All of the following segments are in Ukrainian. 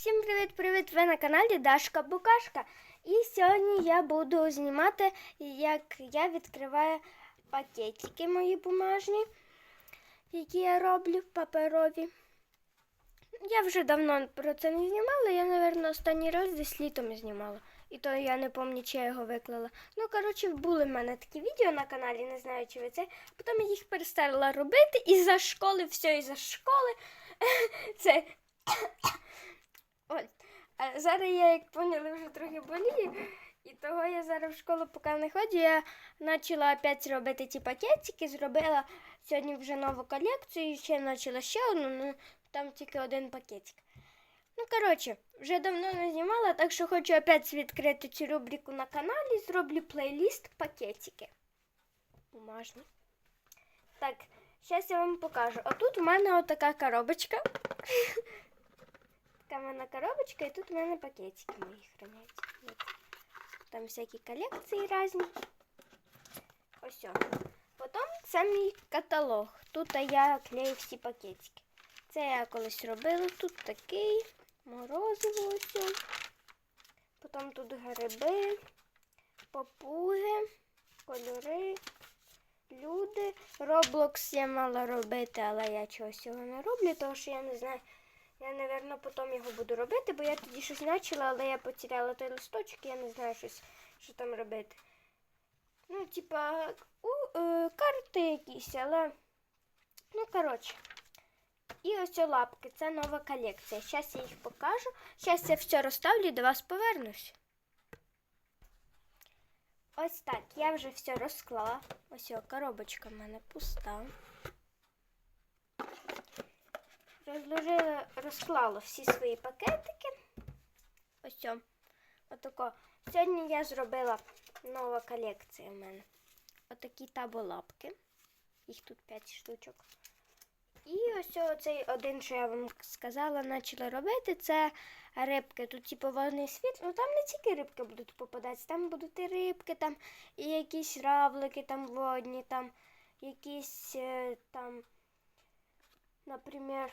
Всім привіт-привіт! Ви на каналі Дашка Букашка. І сьогодні я буду знімати, як я відкриваю пакетики мої бумажні, які я роблю паперові. Я вже давно про це не знімала, я, мабуть, останній раз десь літом знімала. І то я не пам'ятаю, чи я його виклала. Ну, коротше, були в мене такі відео на каналі, не знаю, чи ви це. Потім я їх перестала робити і за школи, все із за школи. Це Ось. А зараз я, як поняли, вже трохи болію. І того я зараз в школу поки не ходжу. Я почала опять робити ті пакетики, зробила сьогодні вже нову колекцію, ще почала ще одну, ну там тільки один пакетик. Ну, коротше, вже давно не знімала, так що хочу опять відкрити цю рубрику на каналі, зроблю плейліст пакетики. Бумажні. Так, зараз я вам покажу. Отут у мене отака коробочка. Така в мене коробочка, і тут в мене пакетики мої храняться. От. Там всякі колекції різні. Ось. Потім це мій каталог. Тут я клею всі пакетики. Це я колись робила. Тут такий, морозиво ось. Потім тут гриби, попуги, кольори, люди. Роблокс я мала робити, але я чогось цього не роблю, тому що я не знаю. Я, напевно, потім його буду робити, бо я тоді щось почала, але я потеряла той листочок, я не знаю, щось, що там робити. Ну, типа, у, е, карти якісь, але. Ну, коротше. І ось о лапки, це нова колекція. Зараз я їх покажу. Зараз я все розставлю і до вас повернусь. Ось так, я вже все розклала. Ось о, коробочка в мене пуста. Розложила, розклала всі свої пакетики. Ось о. Отако. Сьогодні я зробила нова колекція в мене. Отакі таболапки. Їх тут 5 штучок. І ось цей один, що я вам сказала, почала робити, це рибки. Тут, типу, вони світ. Ну там не тільки рибки будуть попадатися, там будуть і рибки, там, і якісь равлики там водні, там якісь е, там, наприклад,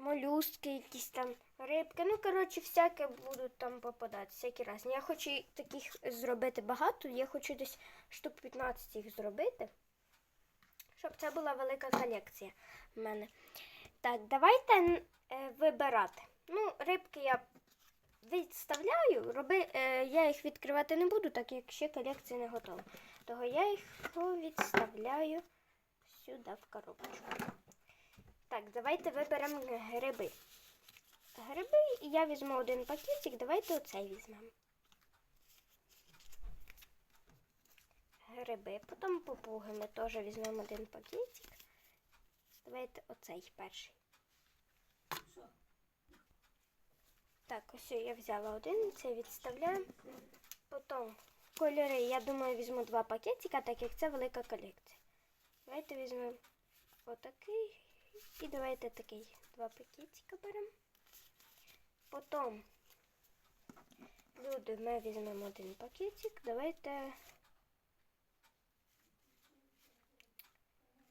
молюски, якісь там рибки. Ну, коротше, всяке будуть там попадати, всякі різні. Я хочу таких зробити багато, я хочу десь штук 15 їх зробити, щоб це була велика колекція в мене. Так, давайте е, вибирати. Ну, рибки я відставляю, роби, е, я їх відкривати не буду, так як ще колекція не готова. Того я їх відставляю сюди в коробочку. Так, давайте виберемо гриби. Гриби я візьму один пакетик, давайте оцей візьмемо. Гриби, потім попуги ми теж візьмемо один пакетик. Давайте оцей перший. Так, ось я взяла один, це відставляємо. Потім кольори, я думаю, візьму два пакетика, так як це велика колекція. Давайте візьмемо отакий. І давайте такий два пакетика беремо. Потім люди ми візьмемо один пакетик. Давайте.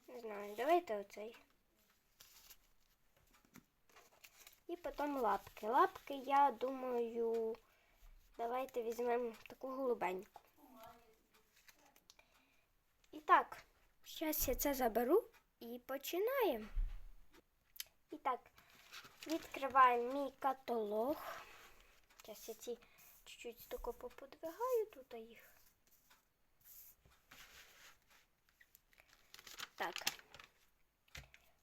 Не знаю, давайте оцей. І потім лапки. Лапки, я думаю, давайте візьмемо таку голубеньку. І так, зараз я це заберу і починаємо. І так, відкриваємо мій каталог. Зараз я ці чуть-чуть тако поподвигаю тут їх. Так.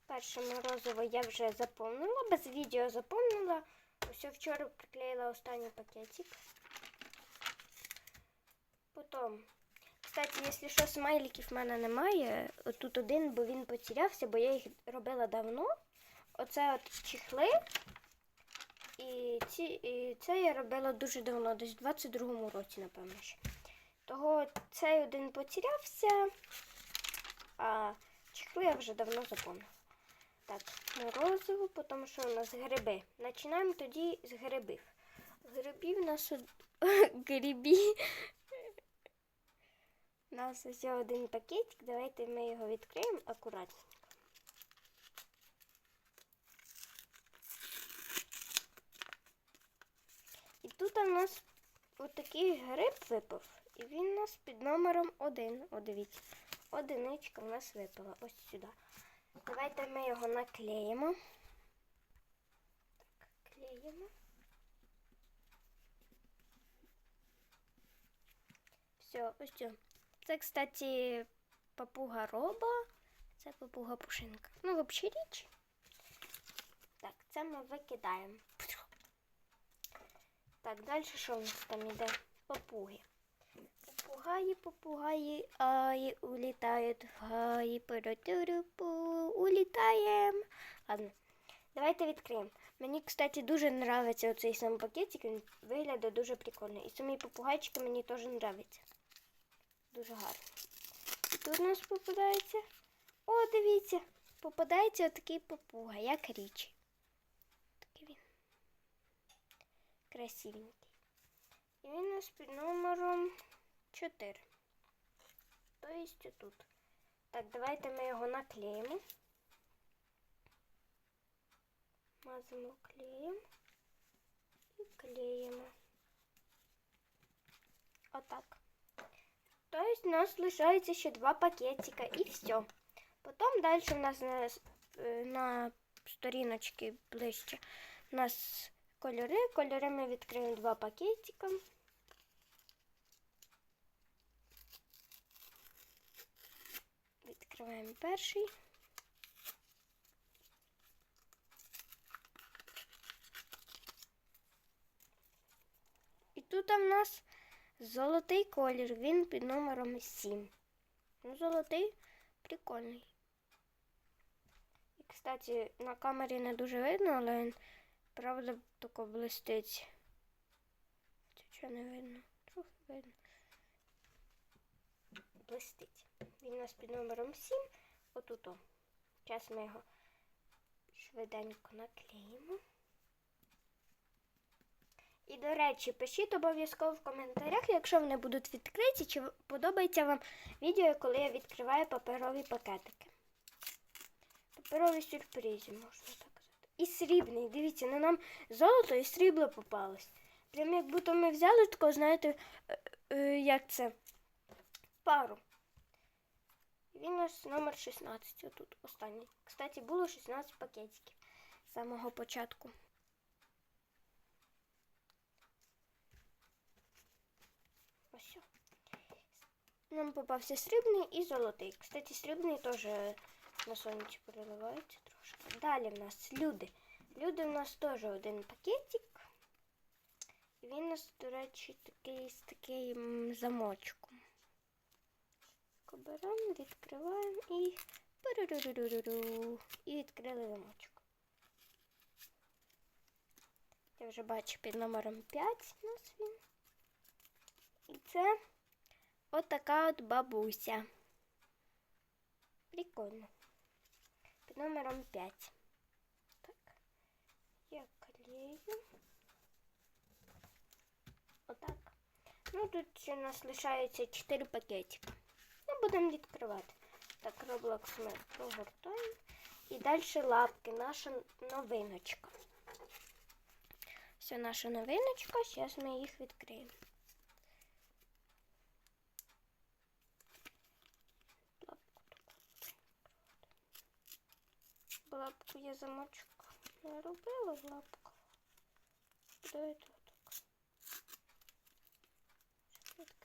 Перше морозиво я вже заповнила, без відео заповнила. Ось вчора приклеїла останній пакетик. Потім, кстати, якщо що, смайликів в мене немає. Тут один, бо він потерявся, бо я їх робила давно. Оце от чехли. І, ці, і це я робила дуже давно, десь в 22-му році, напевно. ще. Того цей один потерявся, а чехли я вже давно заповнила. Так, морозиво, потім що у нас гриби. Починаємо тоді з грибів. Грибів у нас грибі. У нас ось один пакетик. Давайте ми його відкриємо акуратненько. тут у нас отакий гриб випав, і він у нас під номером один. О, дивіться, одиничка в нас випала ось сюди. Давайте ми його наклеїмо. Так, клеїмо. Все, ось все. Це, кстати, папуга роба. Це папуга пушинка. Ну, взагалі річ. Так, це ми викидаємо. Так, далі що у нас там іде? Папуги. Попугаї, попугаї, аї, улітають в гаї, паратурупу, улітаємо. Ладно, давайте відкриємо. Мені, кстати, дуже подобається оцей сам пакетик, він виглядає дуже прикольно. І самі попугайчики мені теж подобаються. Дуже гарно. І тут у нас попадається. О, дивіться, попадається отакий попуга, як річі. Такий він. Красивенький. І він у під номером 4. Тобто тут. Так, давайте ми його наклеїмо. Мазимо клеєм і клеїмо. Отак. Тобто у нас лишається ще два пакетика і все. Потім далі у нас на, е, на сторіночці ближче у нас кольори. Кольори ми відкриємо два пакетика. Відкриваємо перший. І тут у нас золотий колір, він під номером 7. Ну, золотий прикольний. І, кстати, на камері не дуже видно, але він, правда, тако блистить. Це що не видно? Трохи видно. Блистить. Він у нас під номером 7. Отут. Зараз ми його швиденько наклеїмо. І, до речі, пишіть обов'язково в коментарях, якщо вони будуть відкриті, чи подобається вам відео, коли я відкриваю паперові пакетики. Паперові сюрпризи, можна так. І срібний. Дивіться, на нам золото і срібло попалось. Прям як будто ми взяли тако, знаєте, е, е, як це? Пару. Він у нас номер 16, отут останній. Кстати, було 16 пакетиків з самого початку. Ось. Нам попався срібний і золотий. Кстати, срібний теж на сонці переливається трошки. Далі в нас люди. Люди в нас теж один пакетик. Він у нас, до речі, такий з таким замочком. Беремо, відкриваємо і. І відкрили замочок. Я вже бачу під номером 5 у нас він. І це отака от бабуся. Прикольно. Номером 5. Так. Я клею. Отак. Ну, тут у нас лишається 4 пакетика. Ну, будемо відкривати. Так, Roblox ми прогортаємо. І далі лапки, наша новиночка. Все, наша новиночка. Зараз ми їх відкриємо. Лапку таку. В лапку я замочок не робила в лапку. Отак. Відкрилося.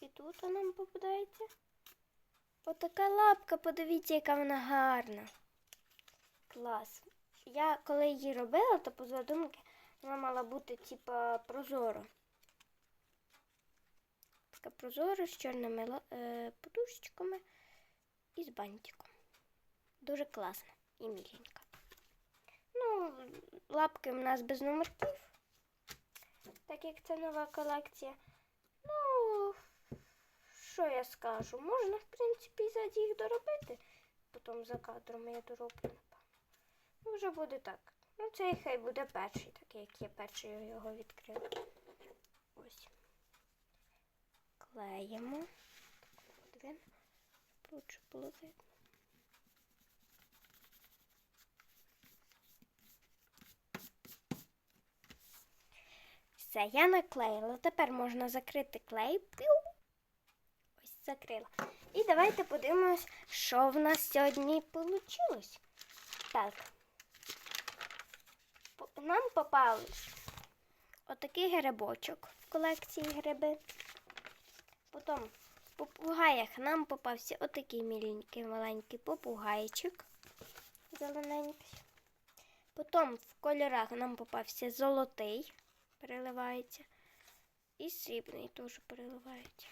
І тут нам попадається. Отака лапка, подивіться, яка вона гарна. Клас. Я коли її робила, то по задумки вона мала бути типа прозора. Така прозора з чорними е, подушечками і з бантиком. Дуже класна і міленька. Ну, лапки в нас без номерків, так як це нова колекція. Ну, що я скажу? Можна, в принципі, ззаді їх доробити. Потім за кадром я дороблю, напевно. Ну, вже буде так. Ну, цей хай буде перший, так як я перший його відкрила. Ось. Клеїмо. Так, один. Лучше було видно. Все, я наклеїла. Тепер можна закрити клей. Піу. Ось закрила. І давайте подивимось, що в нас сьогодні вийшло. Так. Нам попались отакий грибочок в колекції гриби. Потім в попугаях нам попався отакий міленький маленький попугайчик зелененький. Потім в кольорах нам попався золотий, переливається. І срібний теж переливається.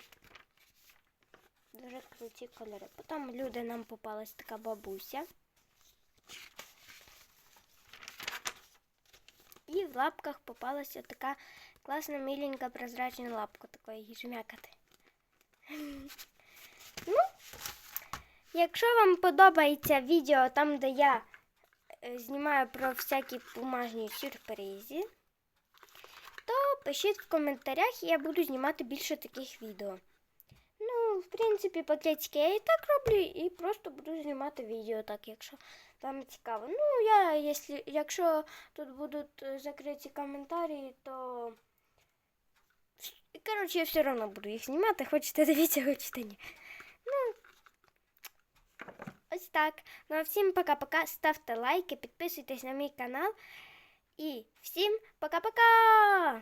Дуже круті кольори. Потім люди нам попалась така бабуся. І в лапках попалася така класна міленька прозрачна лапка, такої жмякати. Ну, якщо вам подобається відео там, де я е, знімаю про всякі бумажні сюрпризи, пишіть в коментарях, і я буду знімати більше таких відео. Ну, в принципі, пакетики я і так роблю, і просто буду знімати відео, так, якщо вам цікаво. Ну, я, якщо, якщо тут будуть е, закриті коментарі, то. Коротше, я все одно буду їх знімати, хочете дивіться, хочете ні. Ну, ось так. Ну а всім пока-пока. Ставте лайки, підписуйтесь на мій канал. І всім пока-пока!